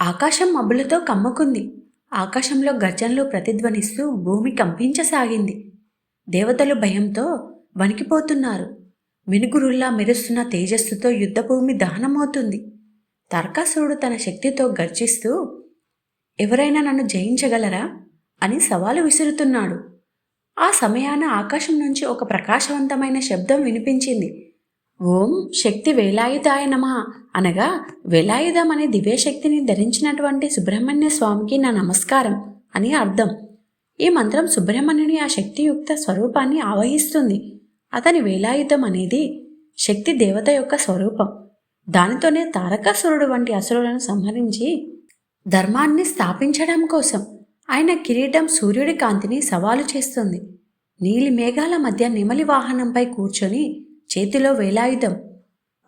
ఆకాశం మబ్బులతో కమ్ముకుంది. ఆకాశంలో గర్జనలు ప్రతిధ్వనిస్తూ భూమి కంపించసాగింది. దేవతలు భయంతో వణికిపోతున్నారు. మినుగురుల్లా మెరుస్తున్న తేజస్సుతో యుద్ధభూమి దహనమవుతుంది. తర్కాసురుడు తన శక్తితో గర్జిస్తూ ఎవరైనా నన్ను జయించగలరా? అని సవాలు విసురుతున్నాడు. ఆ సమయాన ఆకాశం నుంచి ఒక ప్రకాశవంతమైన శబ్దం వినిపించింది. ఓం శక్తి వేలాయుధాయ నమ అనగా వేలాయుధం అనే దివ్యశక్తిని ధరించినటువంటి సుబ్రహ్మణ్య స్వామికి నా నమస్కారం అని అర్థం. ఈ మంత్రం సుబ్రహ్మణ్యుని ఆ శక్తియుక్త స్వరూపాన్ని ఆవహిస్తుంది. అతని వేలాయుధం అనేది శక్తి దేవత యొక్క స్వరూపం. దానితోనే తారకాసురుడు వంటి అసురులను సంహరించి ధర్మాన్ని స్థాపించడం కోసం ఆయన కిరీటం సూర్యుడి కాంతిని సవాలు చేస్తుంది. నీలి మేఘాల మధ్య నెమలి వాహనంపై కూర్చొని చేతిలో వేలాయుధం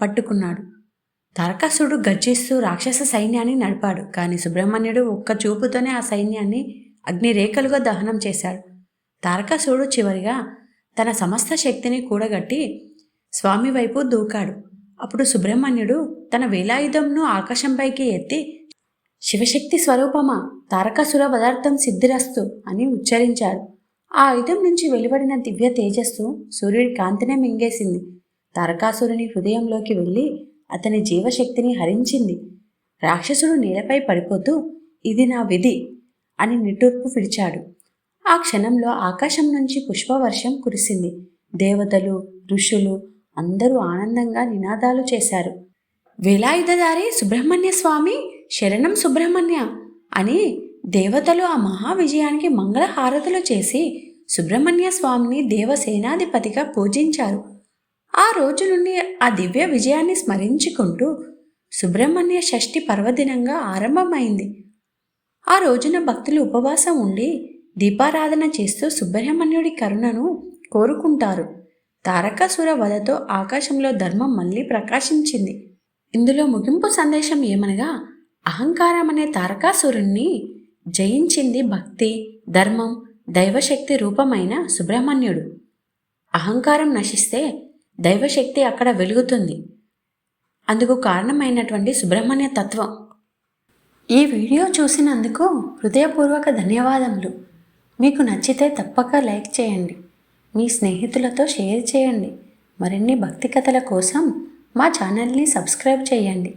పట్టుకున్నాడు. తారకాసుడు గర్జిస్తూ రాక్షస సైన్యాన్ని నడిపాడు. కానీ సుబ్రహ్మణ్యుడు ఒక్క చూపుతోనే ఆ సైన్యాన్ని అగ్నిరేఖలుగా దహనం చేశాడు. తారకాసుడు చివరిగా తన సమస్త శక్తిని కూడగట్టి స్వామి వైపు దూకాడు. అప్పుడు సుబ్రహ్మణ్యుడు తన వేలాయుధంను ఆకాశంపైకి ఎత్తి శివశక్తి స్వరూపమా? తారకాసుర పదార్థం సిద్ధిరస్తు అని ఉచ్చరించాడు. ఆ ఆయుధం నుంచి వెలువడిన దివ్య తేజస్సు సూర్యుడి కాంతినే మింగేసింది. తారకాసురుని హృదయంలోకి వెళ్ళి అతని జీవశక్తిని హరించింది. రాక్షసుడు నేలపై పడిపోతూ ఇది నా విధి అని నిట్టూర్పు విడిచాడు. ఆ క్షణంలో ఆకాశం నుంచి పుష్పవర్షం కురిసింది. దేవతలు ఋషులు అందరూ ఆనందంగా నినాదాలు చేశారు. వేలాయుధదారి సుబ్రహ్మణ్య స్వామి శరణం సుబ్రహ్మణ్య అని దేవతలు ఆ మహా విజయానికి మంగళహారతులు చేసి సుబ్రహ్మణ్య స్వామిని దేవసేనాధిపతిగా పూజించారు. ఆ రోజు నుండి ఆ దివ్య విజయాన్ని స్మరించుకుంటూ సుబ్రహ్మణ్య షష్ఠి పర్వదినంగా ఆరంభమైంది. ఆ రోజున భక్తులు ఉపవాసం ఉండి దీపారాధన చేస్తూ సుబ్రహ్మణ్యుడి కరుణను కోరుకుంటారు. తారకాసుర వధతో ఆకాశంలో ధర్మం మళ్ళీ ప్రకాశించింది. ఇందులో ముగింపు సందేశం ఏమనగా అహంకారం అనే తారకాసురుణ్ణి జయించింది భక్తి ధర్మం దైవశక్తి రూపమైన సుబ్రహ్మణ్యుడు. అహంకారం నశిస్తే దైవశక్తి అక్కడ వెలుగుతుంది. అందుకు కారణమైనటువంటి సుబ్రహ్మణ్య తత్వం. ఈ వీడియో చూసినందుకు హృదయపూర్వక ధన్యవాదములు. మీకు నచ్చితే తప్పక లైక్ చేయండి. మీ స్నేహితులతో షేర్ చేయండి. మరిన్ని భక్తి కథల కోసం మా ఛానల్ని సబ్స్క్రైబ్ చేయండి.